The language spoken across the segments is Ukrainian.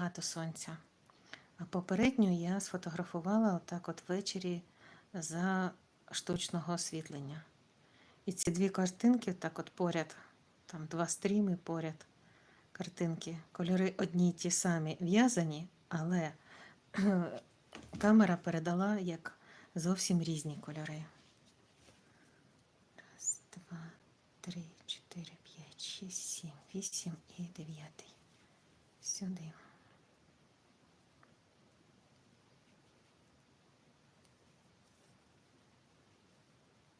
багато сонця. А попередню я сфотографувала отак от ввечері за штучного освітлення. І ці дві картинки так от поряд, там два стріми поряд картинки. Кольори одні й ті самі в'язані, але камера передала як зовсім різні кольори. Раз, два, три, чотири, п'ять, шість, сім, вісім і дев'ятий. Сюди.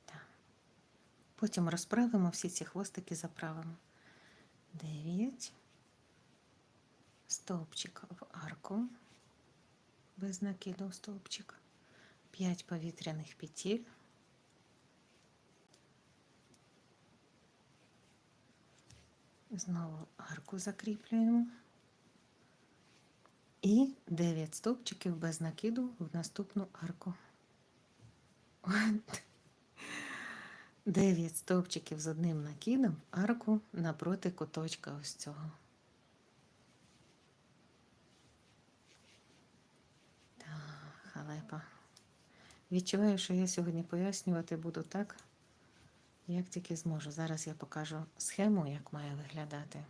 Так. Потім розправимо всі ці хвостики, заправимо. Дев'ять. Стовпчик в арку. Без накиду стовпчик. П'ять повітряних петель. Знову арку закріплюємо. І 9 стовпчиків без накиду в наступну арку. 9 стовпчиків з одним накидом арку напроти куточка ось цього. Так, халепа. Відчуваю, що я сьогодні пояснювати буду так, як тільки зможу. Зараз я покажу схему, як має виглядати.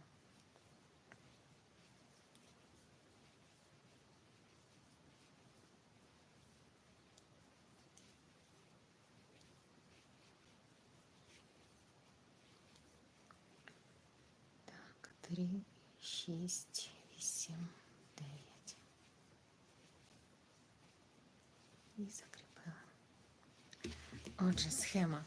три, шість, вісім, дев'ять. І закріпила. Отже, схема.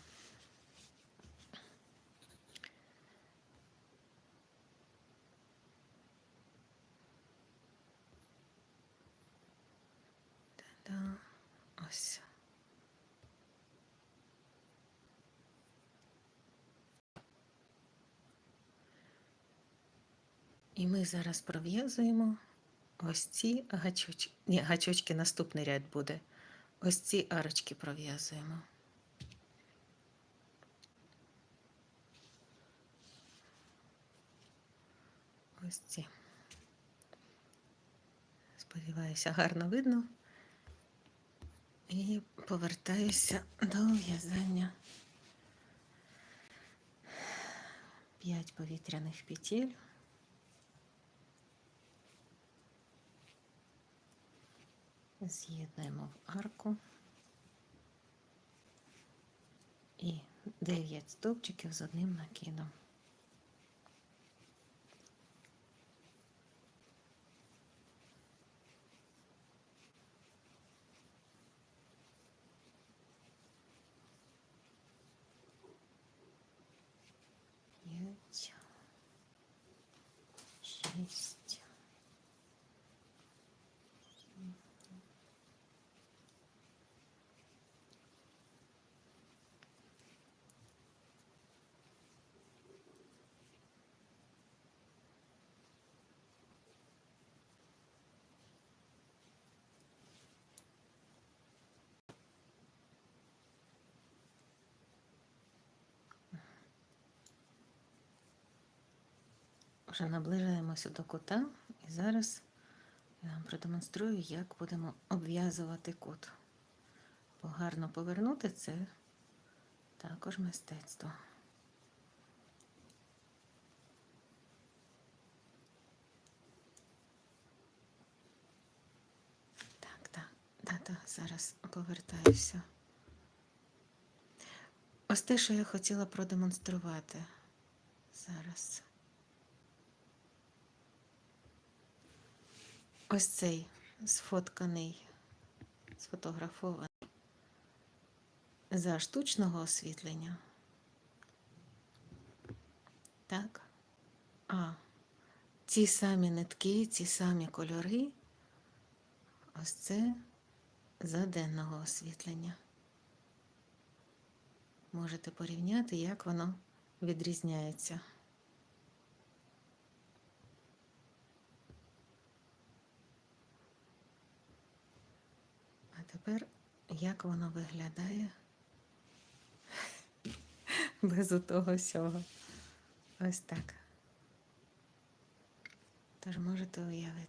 Та-да. Ось. І ми зараз пров'язуємо ось ці гачочки. Ні, гачочки наступний ряд буде. Ось ці арочки пров'язуємо. Ось ці. Сподіваюся, гарно видно. І повертаюся до в'язання. П'ять повітряних петель. З'єднуємо в арку і 9 стовпчиків з одним накидом. П'ять, шість, Вже наближаємося до кута, і зараз я вам продемонструю, як будемо обв'язувати кут. Бо гарно повернути це також мистецтво. Так, так, так, так, зараз повертаюся. Ось те, що я хотіла продемонструвати зараз. Ось цей сфотканий, сфотографований за штучного освітлення. Так. А ці самі нитки, ці самі кольори. Ось це за денного освітлення. Можете порівняти, як воно відрізняється. А тепер як воно виглядає без того всього. Ось так. Тож можете уявити.